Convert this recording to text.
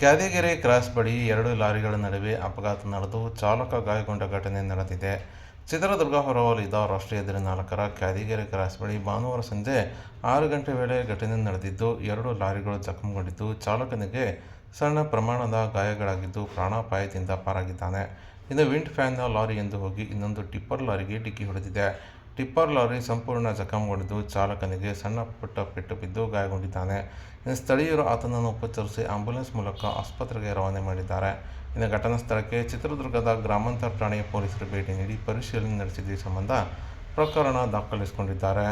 Kyadigere cross ಬಳಿ ಎರಡು ಲಾರಿಗಳ ನಡುವೆ ಅಪಘಾತ ನಡೆದು ಚಾಲಕ ಗಾಯಗೊಂಡ ಘಟನೆ ನಡೆದಿದೆ. ಚಿತ್ರದುರ್ಗ ಹೊರವಲಯದ ರಾಷ್ಟ್ರೀಯ ಹೆದ್ದಾರಿ ನಾಲ್ಕರ ಕ್ಯಾದಿಗೆರೆ ಕ್ರಾಸ್ ಬಳಿ ಭಾನುವಾರ ಸಂಜೆ ಆರು ಗಂಟೆ ವೇಳೆ ಘಟನೆ ನಡೆದಿದ್ದು, ಎರಡು ಲಾರಿಗಳು ಜಖಂಗೊಂಡಿದ್ದು, ಚಾಲಕನಿಗೆ ಸಣ್ಣ ಪ್ರಮಾಣದ ಗಾಯಗಳಾಗಿದ್ದು ಪ್ರಾಣಾಪಾಯದಿಂದ ಪಾರಾಗಿದ್ದಾನೆ. ಇನ್ನು ವಿಂಡ್ ಫ್ಯಾನ್ನ ಲಾರಿ ಎಂದು ಹೋಗಿ ಇನ್ನೊಂದು ಟಿಪ್ಪರ್ ಲಾರಿಗೆ ಡಿಕ್ಕಿ ಹೊಡೆದಿದೆ. ಟಿಪ್ಪರ್ ಲಾರಿ ಸಂಪೂರ್ಣ ಜಖಂಗೊಂಡಿದ್ದು ಚಾಲಕನಿಗೆ ಸಣ್ಣ ಪುಟ್ಟ ಪೆಟ್ಟು ಬಿದ್ದು ಗಾಯಗೊಂಡಿದ್ದಾನೆ. ಇನ್ನು ಸ್ಥಳೀಯರು ಆತನನ್ನು ಉಪಚರಿಸಿ ಆಂಬ್ಯುಲೆನ್ಸ್ ಮೂಲಕ ಆಸ್ಪತ್ರೆಗೆ ರವಾನೆ ಮಾಡಿದ್ದಾರೆ. ಇನ್ನು ಘಟನಾ ಸ್ಥಳಕ್ಕೆ ಚಿತ್ರದುರ್ಗದ ಗ್ರಾಮಾಂತರ ಠಾಣೆಯ ಪೊಲೀಸರು ಭೇಟಿ ನೀಡಿ ಪರಿಶೀಲನೆ ನಡೆಸಿದ ಸಂಬಂಧ ಪ್ರಕರಣ ದಾಖಲಿಸಿಕೊಂಡಿದ್ದಾರೆ.